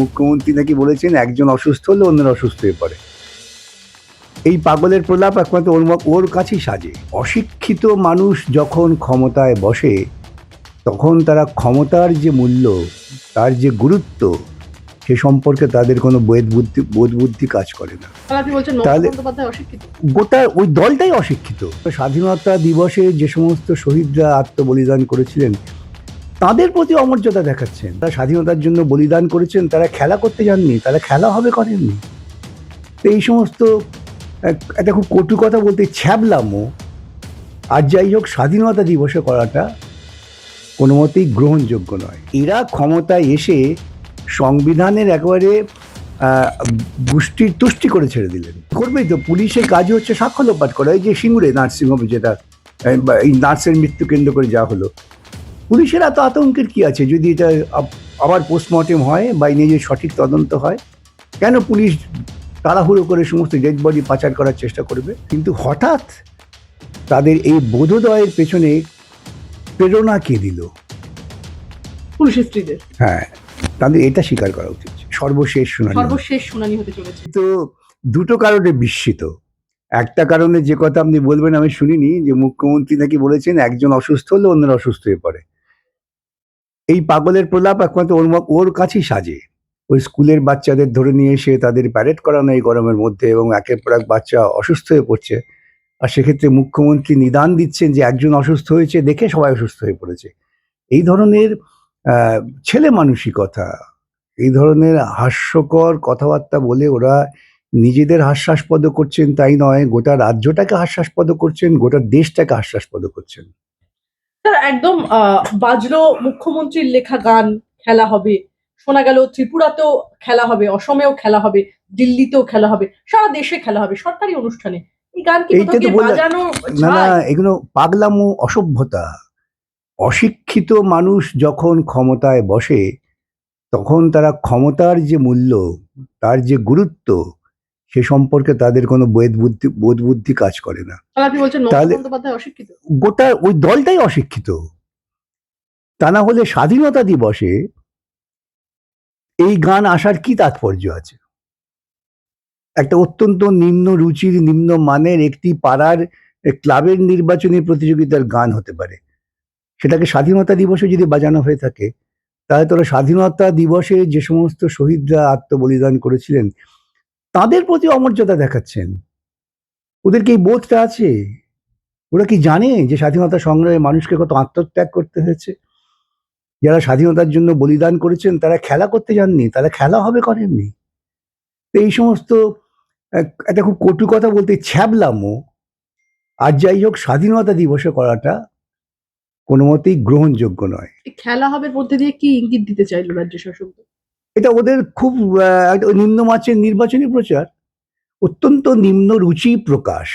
মুখ্যমন্ত্রী নাকি বলেছেন একজন অসুস্থ হলে অন্যরা অসুস্থ হয়ে পড়ে। এই পাগলের প্রলাপ একমাত্র ওর ওর কাছেই সাজে। অশিক্ষিত মানুষ যখন ক্ষমতায় বসে তখন তারা ক্ষমতার যে মূল্য তার যে গুরুত্ব সে সম্পর্কে তাদের কোনো বোধ বুদ্ধি বোধ বুদ্ধি কাজ করে না। তাহলে গোটা ওই দলটাই অশিক্ষিত। স্বাধীনতা দিবসে যে সমস্ত শহীদরা আত্মবলিদান করেছিলেন তাদের প্রতি অমর্যাদা দেখাচ্ছেন। তারা স্বাধীনতার জন্য বলিদান করেছেন, তারা খেলা করতে যাননি, তারা খেলা হবে করেননি। তো এই সমস্ত এক- একটা খুব কটু কথা বলতে ছ্যাবলামো। আর যাই হোক, স্বাধীনতা দিবসে করাটা কোনো মতেই গ্রহণযোগ্য নয়। এরা ক্ষমতায় এসে সংবিধানের একেবারে গোষ্ঠীর তুষ্টি করে ছেড়ে দিলেন। করবেই তো, পুলিশের কাজ হচ্ছে সাক্ষ্য লোপাট করা। এই যে সিঙ্গুরে, নার্সিংহোমে যেটা এই নার্সের মৃত্যু কেন্দ্র করে যা হলো পুলিশের এত আতঙ্কের কি আছে? যদি এটা আবার পোস্টমর্টেম হয় বা এই নিয়ে সঠিক তদন্ত হয় কেন পুলিশ তাড়াহুড়ো করে সমস্ত ডেড বডি পাচার করার চেষ্টা করবে? কিন্তু হঠাৎ তাদের এই বোধোদয়ের পেছনে প্রেরণা কে দিল? পুলিশের স্ত্রীদের। হ্যাঁ তাদের এটা স্বীকার করা উচিত। সর্বশেষ শুনানি সর্বশেষ শুনানি হতে চলেছে। তো দুটো কারণে বিস্মিত। একটা কারণে যে কথা আপনি বলবেন আমি শুনিনি যে মুখ্যমন্ত্রী নাকি বলেছেন একজন অসুস্থ হলে অন্যরা অসুস্থ হয়ে পড়ে। এই পাগলের প্রলাপ একমাত্র ওর ওর কাছেই সাজে। ওই স্কুলের বাচ্চাদের ধরে নিয়ে এসে তাদের প্যারেড করানো এই গরমের মধ্যে এবং একের পর এক বাচ্চা অসুস্থ হয়ে পড়ছে। আর সেক্ষেত্রে মুখ্যমন্ত্রী নিদান দিচ্ছেন যে, একজন অসুস্থ হয়েছে, দেখে সবাই অসুস্থ হয়ে পড়েছে। এই ধরনের ছেলে মানসিকতা, এই ধরনের হাস্যকর কথাবার্তা বলে ওরা নিজেদের হাস্যাস্পদ করছেন, তাই নয়, গোটা রাজ্যটাকে হাস্যাস্পদ করছেন, গোটা দেশটাকে হাস্যাস্পদ করছেন। স্যার একদম বাজলো মুখ্যমন্ত্রীর লেখা গান খেলা হবে। শোনা গেল ত্রিপুরাতেও খেলা হবে অসমেও খেলা হবে দিল্লিতেও খেলা হবে সারা দেশে খেলা হবে সরকারি অনুষ্ঠানে। এই গান কি। বাজানো না না এগুলো পাগলামো অসভ্যতা। অশিক্ষিত মানুষ যখন ক্ষমতায় বসে তখন তারা ক্ষমতার যে মূল্য তার যে গুরুত্ব সে সম্পর্কে তাদের কোনো বোধ বুদ্ধি বোধ বুদ্ধি কাজ করে না। তাহলে গোটা ওই দলটাই অশিক্ষিত। তা না হলে স্বাধীনতা দিবসে এই গান আসার কি তাৎপর্য আছে? একটা অত্যন্ত নিম্ন রুচির নিম্ন মানের একটি পাড়ার ক্লাবের নির্বাচনী প্রতিযোগিতার গান হতে পারে। সেটাকে স্বাধীনতা দিবসে যদি বাজানো হয়ে থাকে তাহলে তোরা স্বাধীনতা দিবসে যে সমস্ত শহীদরা আত্মবলিদান করেছিলেন তাদের প্রতি অমর্যাদা দেখাচ্ছেন। ওদের কি এই বোধটা আছে? ওরা কি জানে যে স্বাধীনতা সংগ্রামে মানুষকে কত আত্মত্যাগ করতে হয়েছে? যারা স্বাধীনতার জন্য বলিদান করেছেন, তারা খেলা করতে যাননি, তারা খেলা হবে করেননি। তো এই সমস্ত এক- একটা খুব কটু কথা বলতে ছ্যাবলামো। আর যাই হোক, স্বাধীনতা দিবসে করাটা কোনো মতেই গ্রহণযোগ্য নয়। খেলা হবে মধ্যে দিয়ে কি ইঙ্গিত দিতে চাইলো রাজ্য শাসক? এটা ওদের খুব একটা নিম্নমাচের নির্বাচনী প্রচার। অত্যন্ত নিম্ন রুচি প্রকাশ।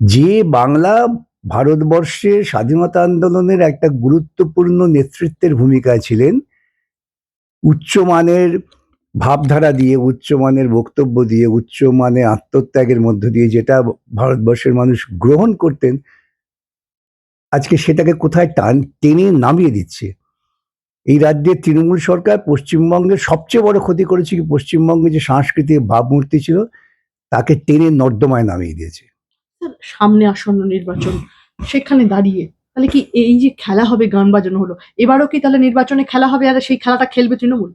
যে বাংলা ভারতবর্ষের স্বাধীনতা আন্দোলনের একটা গুরুত্বপূর্ণ নেতৃত্বের ভূমিকায় ছিলেন, উচ্চমানের ভাবধারা দিয়ে, উচ্চমানের বক্তব্য দিয়ে উচ্চমানের আত্মত্যাগের মধ্য দিয়ে যেটা ভারতবর্ষের মানুষ গ্রহণ করতেন, আজকে সেটাকে কোথায় টান, টেনে নামিয়ে দিচ্ছে। এই রাজ্যের তৃণমূল সরকার পশ্চিমবঙ্গের সবচেয়ে বড় ক্ষতি করেছে কি? পশ্চিমবঙ্গে যে সাংস্কৃতিক ভাবমূর্তি ছিল তাকে টেনে নর্দমায় নামিয়ে দিয়েছে। সামনে আসন্ন নির্বাচন সেখানে দাঁড়িয়ে তাহলে কি এই যে খেলা হবে গান বাজানো হলো এবারও কি তাহলে নির্বাচনে খেলা হবে আর সেই খেলাটা খেলবে তৃণমূল?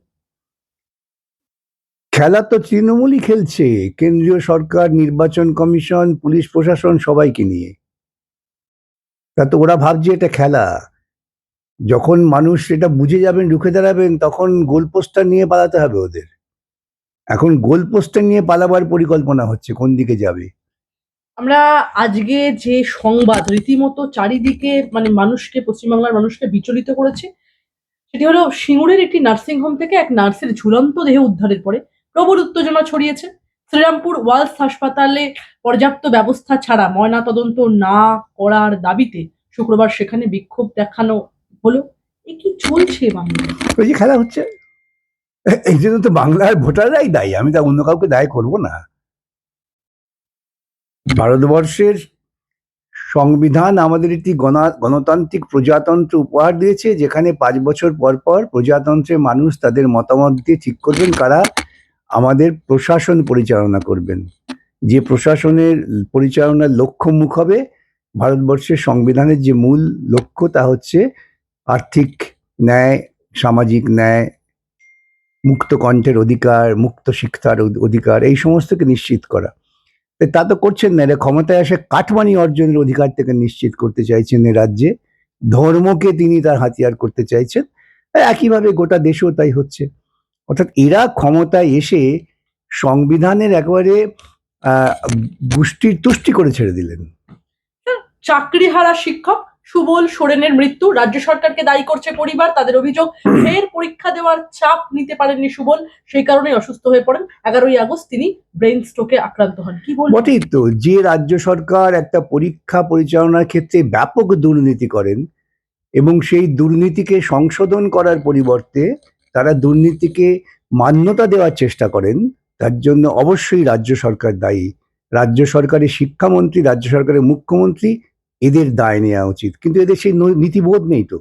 খেলা তো তৃণমূলই খেলছে। কেন্দ্রীয় সরকার নির্বাচন কমিশন পুলিশ প্রশাসন সবাইকে নিয়ে। তা তো ওরা ভাবছে এটা খেলা। যখন মানুষ এটা বুঝে যাবেন, রুখে দাঁড়াবেন, তখন গোলপোস্টার নিয়ে পালাতে হবে ওদের। এখন গোলপোস্টার নিয়ে পালাবার পরিকল্পনা হচ্ছে, কোন দিকে যাবে? আমরা আজকে যে সংবাদ রীতিমতো চারিদিকে মানে মানুষকে, পশ্চিমবাংলার মানুষকে বিচলিত করেছে, সেটি হলো সিঙ্গুরের একটি নার্সিং হোম থেকে এক নার্সের ঝুলন্ত দেহ উদ্ধারের পরে প্রবল উত্তেজনা ছড়িয়েছে। শ্রীরামপুর ওয়ালস হাসপাতালে পর্যাপ্ত ব্যবস্থা ছাড়া ময়না তদন্ত না করার দাবিতে শুক্রবার সেখানে বিক্ষোভ দেখানো এ কি চলছে ওই যে খেলা হচ্ছে। এই জন্য তো বাংলার ভোটাররাই দায়ী, আমি তা অন্য কাউকে দায় করব না। ভারতবর্ষের সংবিধান আমাদের একটি গণা- গণতান্ত্রিক প্রজাতন্ত্র উপহার দিয়েছে, যেখানে পাঁচ বছর পর পর প্রজাতন্ত্রের মানুষ তাদের মতামত দিয়ে ঠিক করবেন, কারা আমাদের প্রশাসন পরিচালনা করবেন। যে প্রশাসনের পরিচালনার লক্ষ্য মুখ হবে, ভারতবর্ষের সংবিধানের যে মূল লক্ষ্য তা হচ্ছে আর্থিক ন্যায়, সামাজিক ন্যায়, মুক্ত কণ্ঠের অধিকার, মুক্ত শিক্ষার অধিকার, এই সমস্তকে নিশ্চিত করা। তা, তো করছেন না, এরা ক্ষমতায় এসে কাটমানি অর্জনের অধিকার থেকে নিশ্চিত করতে চাইছেন এ রাজ্যে। ধর্মকে তিনি তার হাতিয়ার করতে চাইছেন। একইভাবে গোটা দেশেও তাই হচ্ছে। অর্থাৎ এরা ক্ষমতায় এসে সংবিধানের একবারে গোষ্ঠীর তুষ্টি করে ছেড়ে দিলেন। চাকরিহারা শিক্ষক সুবল সোরেনের মৃত্যু রাজ্য সরকারকে দায়ী করছে পরিবার তাদের অভিযোগ ফের পরীক্ষা দেওয়ার চাপ নিতে পারেননি সুবল সেই কারণে অসুস্থ হয়ে পড়েন। এগারোই আগস্ট তিনি ব্রেন স্ট্রোকে আক্রান্ত হন। কি বলবেন বটেই তো যে রাজ্য সরকার একটা পরীক্ষা পরিচালনার ক্ষেত্রে ব্যাপক দুর্নীতি করেন এবং সেই দুর্নীতিকে সংশোধন করার পরিবর্তে তারা দুর্নীতিকে মান্যতা দেওয়ার চেষ্টা করেন তার জন্য অবশ্যই রাজ্য সরকার দায়ী। রাজ্য সরকারের শিক্ষামন্ত্রী রাজ্য সরকারের মুখ্যমন্ত্রী এদের দায় নেওয়া উচিত। কিন্তু এদের সেই নীতিবোধ নেই তো।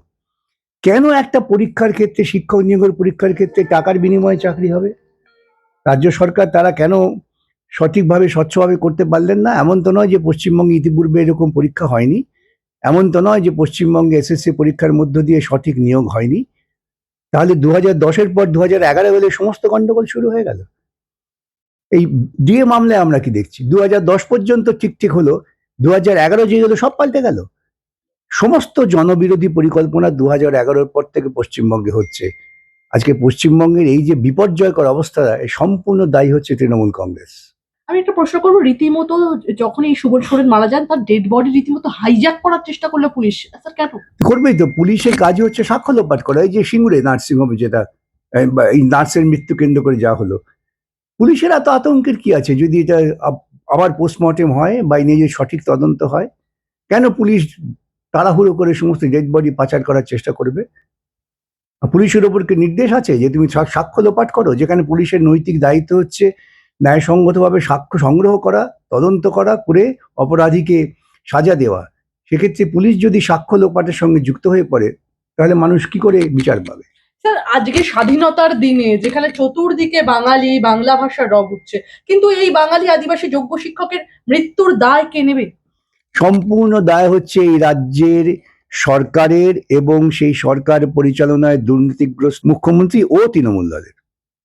কেন একটা পরীক্ষার ক্ষেত্রে, শিক্ষক নিয়োগের পরীক্ষার ক্ষেত্রে টাকার বিনিময়ে চাকরি হবে? রাজ্য সরকার তারা কেন সঠিকভাবে, স্বচ্ছভাবে করতে পারলেন না? এমন তো নয় যে পশ্চিমবঙ্গে ইতিপূর্বে এরকম পরীক্ষা হয়নি। এমন তো নয় যে পশ্চিমবঙ্গে এসএসসি পরীক্ষার মধ্য দিয়ে সঠিক নিয়োগ হয়নি। তাহলে দু হাজার দশের পর দু হাজার এগারো হলে সমস্ত গণ্ডগোল শুরু হয়ে গেল। এই ডিএ মামলায় আমরা কি দেখছি? দু হাজার দশ পর্যন্ত ঠিক ঠিক হলো দু হাজার এগারো যে সব পাল্টে গেল। সমস্ত জনবিরোধী পরিকল্পনা দু হাজার এগারোর পর থেকে পশ্চিমবঙ্গে হচ্ছে। আজকে পশ্চিমবঙ্গের এই যে বিপর্যয়কর অবস্থা সম্পূর্ণ দায়ী হচ্ছে তৃণমূল কংগ্রেস। আমি একটা প্রশ্ন করব রীতিমতো যখন এই সুবল সোরেন মারা যান তার ডেড বডি রীতিমতো হাইজ্যাক করার চেষ্টা করল পুলিশ। স্যার কেন? করবেই তো পুলিশের কাজই হচ্ছে সাক্ষ্য লোপাট করা। এই যে সিঙ্গুরে নার্সিংহোমে যেটা এই নার্সের মৃত্যু কেন্দ্র করে যা হলো। পুলিশের এত আতঙ্কের কি আছে? যদি এটা আবার পোস্টমর্টেম হয় বা নিয়ে সঠিক তদন্ত হয়, কেন পুলিশ তাড়াহুড়ো করে সমস্ত ডেড বডি পাচার করার চেষ্টা করবে? পুলিশের ওপর কি নির্দেশ আছে যে তুমি সাক্ষ্য লোপাট করো? যেখানে পুলিশের নৈতিক দায়িত্ব হচ্ছে ন্যায়সঙ্গতভাবে সাক্ষ্য সংগ্রহ করা, তদন্ত করা, করে অপরাধীকে সাজা দেওয়া। সেক্ষেত্রে পুলিশ যদি সাক্ষ্য লোপাটের সঙ্গে যুক্ত হয়ে পড়ে, তাহলে মানুষ কি করে বিচার পাবে? স্যার আজকে স্বাধীনতার দিনে যেখানে চতুর্দিকে বাঙালি বাংলা ভাষার রব উঠছে কিন্তু এই বাঙালি আদিবাসী যোগ্য শিক্ষকের মৃত্যুর দায় কে নেবে? সম্পূর্ণ দায় হচ্ছে এই রাজ্যের সরকারের এবং সেই সরকার পরিচালনায় দুর্নীতিগ্রস্ত মুখ্যমন্ত্রী ও তৃণমূল দলের।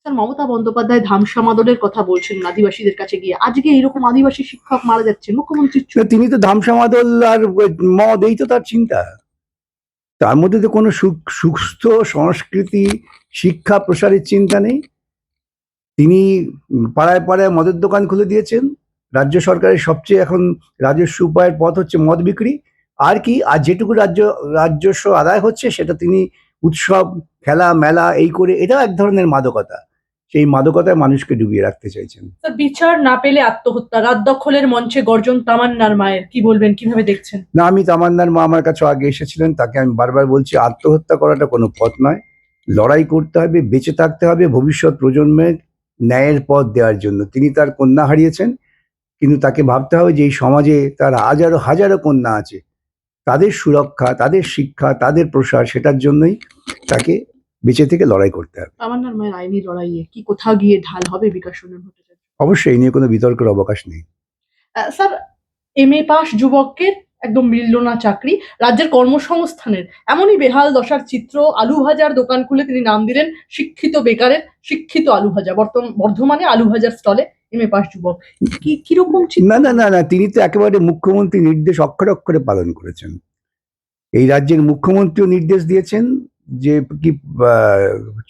স্যার মমতা বন্দ্যোপাধ্যায় ধামসামাদলের কথা বলছেন আদিবাসীদের কাছে গিয়ে। আজকে এরকম আদিবাসী শিক্ষক মারা যাচ্ছেন মুখ্যমন্ত্রী তিনি তো ধামসামাদল আর মদ এই তো তার চিন্তা। তার মধ্যে তো কোনো সুস্থ সংস্কৃতি, শিক্ষা, প্রসারের চিন্তা নেই। তিনি পাড়ায় পাড়ায় মদের দোকান খুলে দিয়েছেন। রাজ্য সরকারের সবচেয়ে এখন রাজস্ব উপায়ের পথ হচ্ছে মদ বিক্রি। আর কি, আর যেটুকু রাজ্য, রাজস্ব আদায় হচ্ছে, সেটা তিনি উৎসব, খেলা, মেলা, এই করে, এটাও এক ধরনের মাদকতা। সেই মাদকতায় মানুষকে ডুবিয়ে রাখতে চাইছেন। বিচার না পেলে আত্মহত্যা রাত দখলের মঞ্চে গর্জন তামান্নার মায়ের কি বলবেন কীভাবে দেখছেন? না আমি তামান্নার মা আমার কাছে আগে এসেছিলেন তাকে আমি বারবার বলছি আত্মহত্যা করাটা কোনো পথ নয়। লড়াই করতে হবে বেঁচে থাকতে হবে ভবিষ্যৎ প্রজন্মের ন্যায়ের পথ দেওয়ার জন্য। তিনি তার কন্যা হারিয়েছেন কিন্তু তাকে ভাবতে হবে যে এই সমাজে তার হাজারো হাজারো কন্যা আছে। তাদের সুরক্ষা তাদের শিক্ষা তাদের প্রসার সেটার জন্যই তাকে বেঁচে থেকে লড়াই করতে হবে। তামান্নার মায়ের আইনি লড়াইয়ে কি কোথাও গিয়ে ঢাল হবে বিকাশ রঞ্জন ভট্টাচার্য? অবশ্যই এই নিয়ে কোনো বিতর্কের অবকাশ নেই। স্যার এম এ পাস যুবকের একদম মিলল না চাকরি রাজ্যের কর্মসংস্থানের। এমনই বেহাল দশার চিত্র আলু ভাজার দোকান খুলে তিনি নাম দিলেন শিক্ষিত বেকারের শিক্ষিত আলু ভাজা বর্তমান বর্ধমানে আলু ভাজার স্টলে এম এ পাস যুবক। কি কীরকম না না না না তিনি তো একেবারে মুখ্যমন্ত্রী নির্দেশ অক্ষরে অক্ষরে পালন করেছেন। এই রাজ্যের মুখ্যমন্ত্রীও নির্দেশ দিয়েছেন যে কি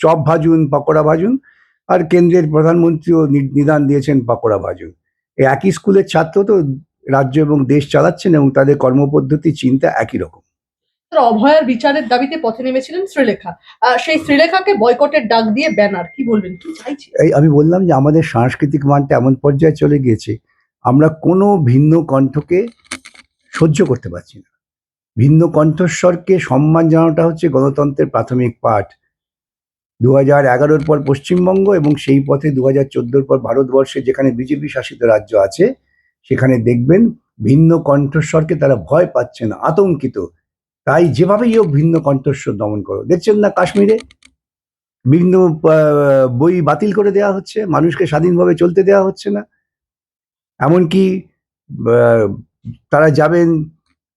চপ ভাজুন পকোড়া ভাজুন আর কেন্দ্রের প্রধানমন্ত্রীও নিদান দিয়েছেন পকোড়া ভাজুন। এই একই স্কুলের ছাত্র তো রাজ্য এবং দেশ চালাচ্ছেন এবং তাদের কর্মপদ্ধতি চিন্তা একই রকম। অভয়ার বিচারের দাবিতে পথে নেমেছিলেন শ্রীলেখা। সেই শ্রীলেখাকে বয়কটের ডাক দিয়ে ব্যানার কি বলবেন কি চাইছে? এই আমি বললাম যে আমাদের সাংস্কৃতিক মানটা এমন পর্যায়ে চলে গিয়েছে আমরা কোনো ভিন্ন কণ্ঠকে সহ্য করতে পারছি না। ভিন্ন কণ্ঠস্বরকে সম্মান জানানোটা হচ্ছে গণতন্ত্রের প্রাথমিক পাঠ। দু হাজার এগারোর পর পশ্চিমবঙ্গ এবং সেই পথে দু হাজার চোদ্দোর পর ভারতবর্ষে যেখানে বিজেপি শাসিত রাজ্য আছে, সেখানে দেখবেন ভিন্ন কণ্ঠস্বরকে তারা ভয় পাচ্ছে না, আতঙ্কিত। তাই যেভাবেই হোক ভিন্ন কণ্ঠস্বর দমন করো। দেখছেন না কাশ্মীরে? বিভিন্ন বই বাতিল করে দেওয়া হচ্ছে, মানুষকে স্বাধীনভাবে চলতে দেওয়া হচ্ছে না। এমনকি তারা যাবেন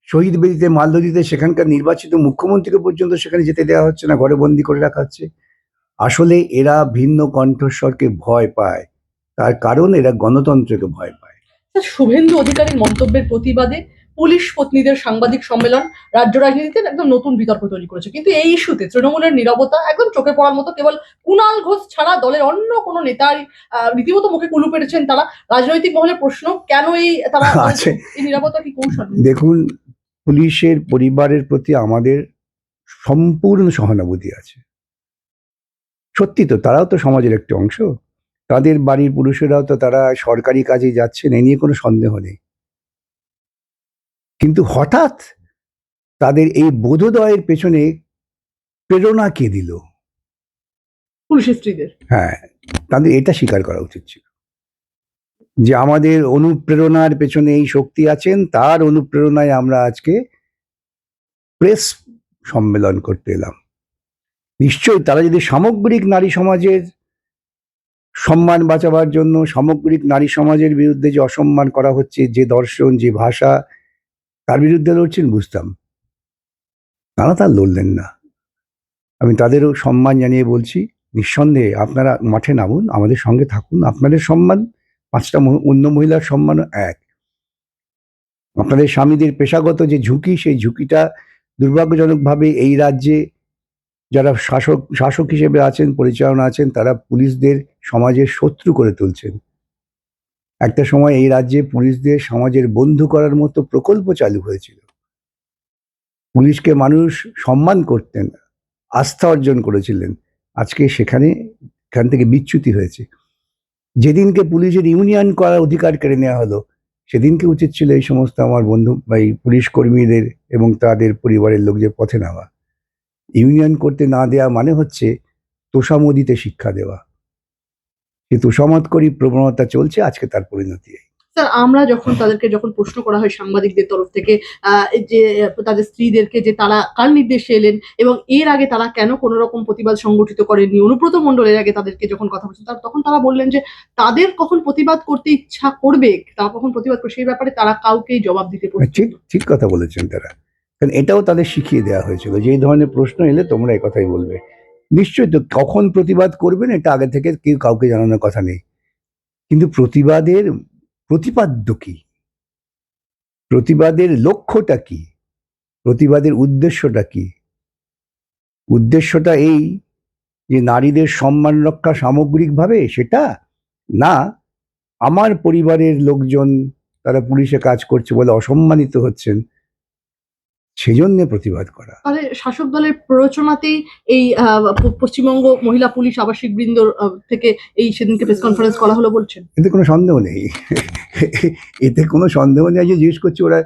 শহীদ বেদিতে মাল্য দিতে সেখানকার নির্বাচিত মুখ্যমন্ত্রীকে পর্যন্ত সেখানে যেতে দেওয়া হচ্ছে না ঘরে বন্দি করে রাখা হচ্ছে। আসলে এরা ভিন্ন কণ্ঠস্বরকে ভয় পায়। তার কারণ এরা গণতন্ত্রকে ভয় পায়। শুভেন্দু অধিকারীর মন্তব্যের প্রতিবাদে পুলিশ পত্নীদের সাংবাদিক সম্মেলন রাজ্য রাজনীতিতে একদম নতুন বিতর্ক তৈরি করেছে। কিন্তু এই ইস্যুতে তৃণমূলের নীরবতা একদম চোখে পড়ার মতো কেবল কুণাল ঘোষ ছাড়া দলের অন্য কোনো নেতার রীতিমতো মুখে কুলু পেরেছেন তারা। রাজনৈতিক মহলে প্রশ্ন কেন এই তারা আছে এই নিরাপত্তা কি কৌশল? দেখুন পুলিশের পরিবারের প্রতি আমাদের সম্পূর্ণ সহানুভূতি আছে। সত্যি তো তারাও তো সমাজের একটি অংশ। তাদের বাড়ির পুরুষেরাও তো তারা সরকারি কাজে যাচ্ছেন এ নিয়ে কোনো সন্দেহ নেই। কিন্তু হঠাৎ তাদের এই বোধোদয়ের পেছনে প্রেরণা কে দিল? পুলিশের স্ত্রীদের। হ্যাঁ তাদের এটা স্বীকার করা উচিত ছিল। যে আমাদের অনুপ্রেরণার পেছনে এই শক্তি আছেন, তার অনুপ্রেরণায় আমরা আজকে প্রেস সম্মেলন করতে এলাম। নিশ্চয়ই তারা যদি সামগ্রিক নারী সমাজের সম্মান বাঁচাবার জন্য, সামগ্রিক নারী সমাজের বিরুদ্ধে যে অসম্মান করা হচ্ছে, যে দর্শন, যে ভাষা, তার বিরুদ্ধে লড়ছেন, বুঝতাম। তারা তার লড়লেন না। আমি তাদেরও সম্মান জানিয়ে বলছি, নিঃসন্দেহে আপনারা মাঠে নামুন, আমাদের সঙ্গে থাকুন, আপনাদের সম্মান পাঁচটা অন্য মহিলার সম্মান এক। আপনাদের স্বামীদের পেশাগত যে ঝুঁকি, সেই ঝুঁকিটা দুর্ভাগ্যজনকভাবে এই রাজ্যে যারা শাসক শাসক হিসেবে আছেন, পরিচালনা আছেন, তারা পুলিশদের সমাজের শত্রু করে তুলছেন। একটা সময় এই রাজ্যে পুলিশদের সমাজের বন্ধু করার মতো প্রকল্প চালু হয়েছিল। পুলিশকে মানুষ সম্মান করতেন, আস্থা অর্জন করেছিলেন। আজকে সেখানে, এখান থেকে বিচ্যুতি হয়েছে। যেদিনকে পুলিশের ইউনিয়ন করার অধিকার কেড়ে নেওয়া হলো, সেদিনকে উচিত ছিল এই সমস্ত আমার বন্ধু বা এই পুলিশ কর্মীদের এবং তাদের পরিবারের লোকদের পথে নেওয়া ইউনিয়ন করতে না দেওয়া মানে হচ্ছে তোষামদিতে শিক্ষা দেওয়া এই তোষামত করি প্রবণতা চলছে, আজকে তার পরিণতি। স্যার আমরা যখন তাদেরকে যখন প্রশ্ন করা হয় সাংবাদিকদের তরফ থেকে যে, তাদের স্ত্রীদেরকে যে তারা কার নির্দেশে এলেন এবং এর আগে তারা কেন কোনো রকম প্রতিবাদ সংগঠিত করেননি, অনুব্রত মণ্ডল এর আগে তাদেরকে যখন কথা বলছেন তখন তারা বললেন যে, তাদের কখন প্রতিবাদ করতে ইচ্ছা করবে, তারা কখন প্রতিবাদ করবে, সেই ব্যাপারে তারা কাউকেই জবাব দিতে ঠিক ঠিক কথা বলেছেন তারা। কারণ এটাও তাদের শিখিয়ে দেওয়া হয়েছিল যে ধরনের প্রশ্ন এলে তোমরা এই কথাই বলবে। নিশ্চয়ই তো কখন প্রতিবাদ করবেন, এটা আগে থেকে কেউ কাউকে জানানোর কথা নেই। কিন্তু প্রতিবাদের প্রতিপাদ্য কি? প্রতিবাদের লক্ষ্যটা কি? প্রতিবাদের উদ্দেশ্যটা কি? উদ্দেশ্যটা এই যে নারীদের সম্মান রক্ষা সামগ্রিকভাবে সেটা? না, আমার পরিবারের লোকজন তারা পুলিশে কাজ করছে বলে অসম্মানিত হচ্ছেন। সেজন্য প্রতিবাদ করা। তাহলে শাসক দলের প্ররোচনাতেই এই আহ, পশ্চিমবঙ্গ মহিলা পুলিশ আবাসিক বৃন্দ আহ, থেকে এই সেদিনকে প্রেস কনফারেন্স করা হলো বলছেন। এতে কোনো সন্দেহ নেই। এতে কোনো সন্দেহ নেই। যে জিজ্ঞেস করছি ওরা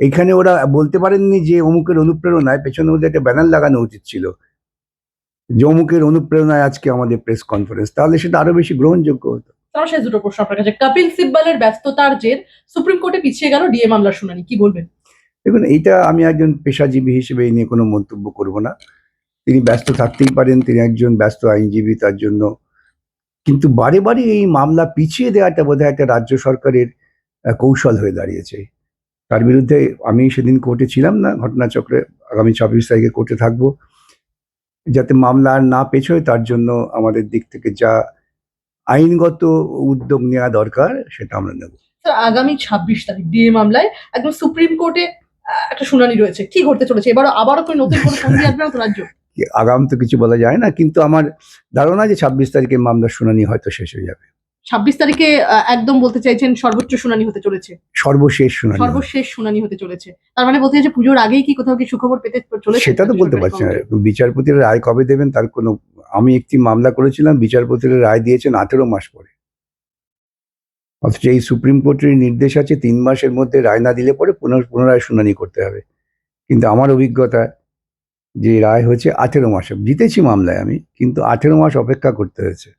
এখানে ওরা বলতে পারেননি যে অমুকের অনুপ্রেরণায় পেছনে ওদের একটা ব্যানার লাগানো উচিত ছিল যে অমুকের অনুপ্রেরণায় আজকে আমাদের প্রেস কনফারেন্স তাহলে সেটা আরও বেশি গ্রহণযোগ্য হতো। তার শেষ দুটো প্রশ্ন আপনার কাছে কপিল সিব্বালের ব্যস্ততার জের সুপ্রিম কোর্টে পিছিয়ে গেল ডিএ মামলার শুনানি কি বলবেন? দেখুন, এইটা আমি একজন পেশাজীবী হিসেবে এই নিয়ে কোনো মন্তব্য করব না। তিনি ব্যস্ত থাকতেই পারেন, তিনি একজন ব্যস্ত আইনজীবী, তার জন্য। কিন্তু বারে বারে এই মামলা পিছিয়ে দেওয়াটা বোধহয় একটা রাজ্য সরকারের কৌশল হয়ে দাঁড়িয়েছে। তার বিরুদ্ধে আমি সেদিন কোর্টে ছিলাম না, ঘটনাচক্রে আগামী ছাব্বিশ তারিখে কোর্টে থাকব। যাতে মামলা আর না পেছোয়, তার জন্য আমাদের দিক থেকে যা আইনগত উদ্যোগ নেওয়া দরকার, সেটা আমরা নেব। আগামী ছাব্বিশ তারিখ দিয়ে মামলায় একদম সুপ্রিম কোর্টে একটা শুনানি রয়েছে। কি ঘটতে চলেছে? এবারও আবারও কোনো নতুন কোনো সন্ধি আসবে না তো রাজ্য? আগাম তো কিছু বলা যায় না কিন্তু আমার ধারণা যে ছাব্বিশ তারিখে মামলার শুনানি হয়তো শেষ হয়ে যাবে। ছাব্বিশ তারিখে একদম বলতে চাইছেন সর্বোচ্চ শুনানি হতে চলেছে? সর্বশেষ শুনানি সর্বশেষ শুনানি হতে চলেছে। তার মানে বলতে চাইছে পুজোর আগেই কি কোথাও কি সুখবর পেতে চলেছে? সেটা তো বলতে পারছি না। বিচারপতিরা রায় কবে দেবেন তার কোনো আমি একটি মামলা করেছিলাম বিচারপতিরা রায় দিয়েছেন আঠেরো মাস পরে। অথচ এই সুপ্রিম কোর্টের নির্দেশ আছে তিন মাসের মধ্যে রায় না দিলে পরে পুনর- পুনরায় শুনানি করতে হবে। কিন্তু আমার অভিজ্ঞতা যে রায় হয়েছে আঠেরো মাসে জিতেছি মামলায় আমি কিন্তু আঠেরো মাস অপেক্ষা করতে হয়েছে।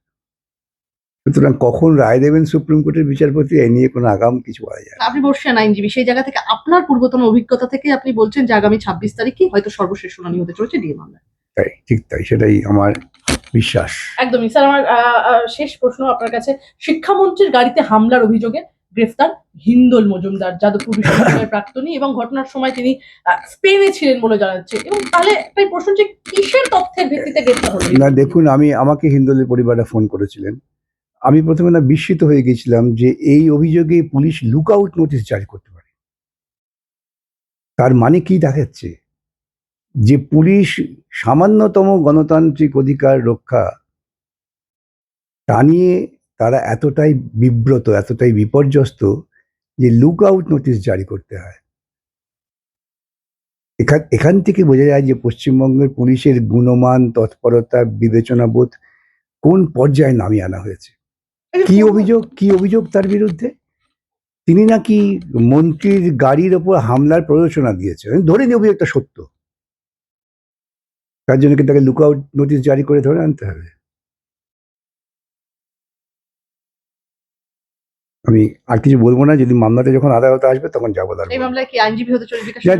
সুতরাং কখন রায় দেবেন সুপ্রিম কোর্টের বিচারপতি এ নিয়ে কোনো আগাম কিছু বলা যায়। আপনি বর্ষিয়ান আইনজীবী সেই জায়গা থেকে আপনার পূর্বতন অভিজ্ঞতা থেকে আপনি বলছেন যে আগামী ছাব্বিশ তারিখে হয়তো সর্বশেষ শুনানি হতে চলেছে ডিএ মামলায়। তাই ঠিক তাই সেটাই আমার বিশ্বাস একদমই। স্যার আমার শেষ প্রশ্ন আপনার কাছে। শিক্ষামন্ত্রীর গাড়িতে হামলার অভিযোগে গ্রেফতার হিন্দোল মজুমদার যাদবপুর বিশ্ববিদ্যালয়ের প্রাক্তনী এবং ঘটনার সময় তিনি স্পেনে ছিলেন বলে জানাচ্ছে। এবং তাহলে একটাই প্রশ্ন যে কিসের তথ্যের ভিত্তিতে গ্রেফতার হলো? না দেখুন আমি আমাকে হিন্দুলের পরিবারটা ফোন করেছিলেন। আমি প্রথমে না বিস্মিত হয়ে গেছিলাম যে এই অভিযোগে পুলিশ লুক আউট নোটিশ জারি করতে পারে। তার মানে কি দেখাচ্ছে? যে পুলিশ সামান্যতম গণতান্ত্রিক অধিকার রক্ষা তা নিয়ে তারা এতটাই বিব্রত এতটাই বিপর্যস্ত যে লুক আউট নোটিশ জারি করতে হয়। এখান এখান থেকে বোঝা যায় যে পশ্চিমবঙ্গের পুলিশের গুণমান তৎপরতা বিবেচনাবোধ কোন পর্যায়ে নামিয়ে আনা হয়েছে? কি অভিযোগ কি অভিযোগ তার বিরুদ্ধে? তিনি নাকি মন্ত্রীর গাড়ির ওপর হামলার প্ররোচনা দিয়েছে আমি ধরে নিই অভিযোগটা সত্য। তার জন্য কি তাকে লুক আউট নোটিশ জারি করে ধরে আনতে হবে? আমি আর কিছু বলব না যদি মামলাটা যখন আদালতে আসবে তখন যাব তার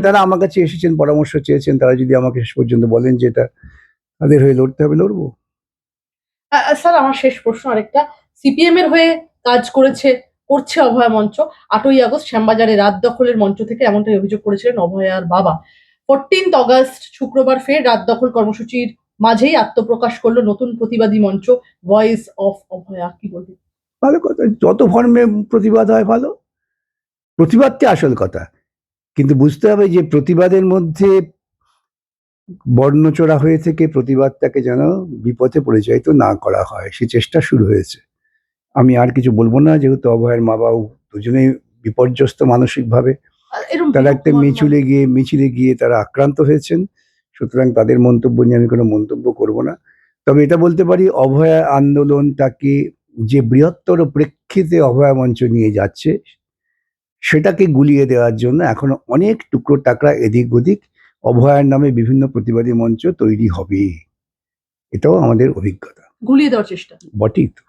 তারা আমার কাছে এসেছেন পরামর্শ চেয়েছেন তারা যদি আমাকে শেষ পর্যন্ত বলেন যে এটা তাদের হয়ে লড়তে হবে লড়বো। স্যার আমার শেষ প্রশ্ন আরেকটা। সিপিএম এর হয়ে কাজ করেছে করছে অভয়া মঞ্চ। আটই আগস্ট শ্যামবাজারে রাত দখলের মঞ্চ থেকে এমনটাই অভিযোগ করেছিলেন অভয়ার বাবা। ফোরটিন্থ অগস্ট শুক্রবার ফের রাত দখল কর্মসূচির মাঝেই আত্মপ্রকাশ করল নতুন প্রতিবাদী মঞ্চ ভয়েস অফ অভয়া কি বলবেন ভালো কথা। যত ফর্মে প্রতিবাদ হয় ভালো। প্রতিবাদটা আসল কথা? কিন্তু বুঝতে হবে যে প্রতিবাদের মধ্যে বর্ণচোরা হয়ে থেকে প্রতিবাদটাকে যেন বিপথে পরিচালিত না করা হয়, সে চেষ্টা শুরু হয়েছে। আমি আর কিছু বলব না, যেহেতু অভয়ের মা বাবু দুজনেই বিপর্যস্ত মানসিকভাবে। তারা একটা মিছিলে গিয়ে মিছিলে গিয়ে তারা আক্রান্ত হয়েছেন। সুতরাং তাদের মন্তব্য নিয়ে আমি কোনো মন্তব্য করব না। তবে এটা বলতে পারি অভয়া আন্দোলনটাকে যে বৃহত্তর প্রেক্ষিতে অভয়া মঞ্চ নিয়ে যাচ্ছে সেটাকে গুলিয়ে দেওয়ার জন্য এখনও অনেক টুকরো টাকরা এদিক ওদিক অভয়ার নামে বিভিন্ন প্রতিবাদী মঞ্চ তৈরি হবে। এটাও আমাদের অভিজ্ঞতা। গুলিয়ে দেওয়ার চেষ্টা। বটেই তো।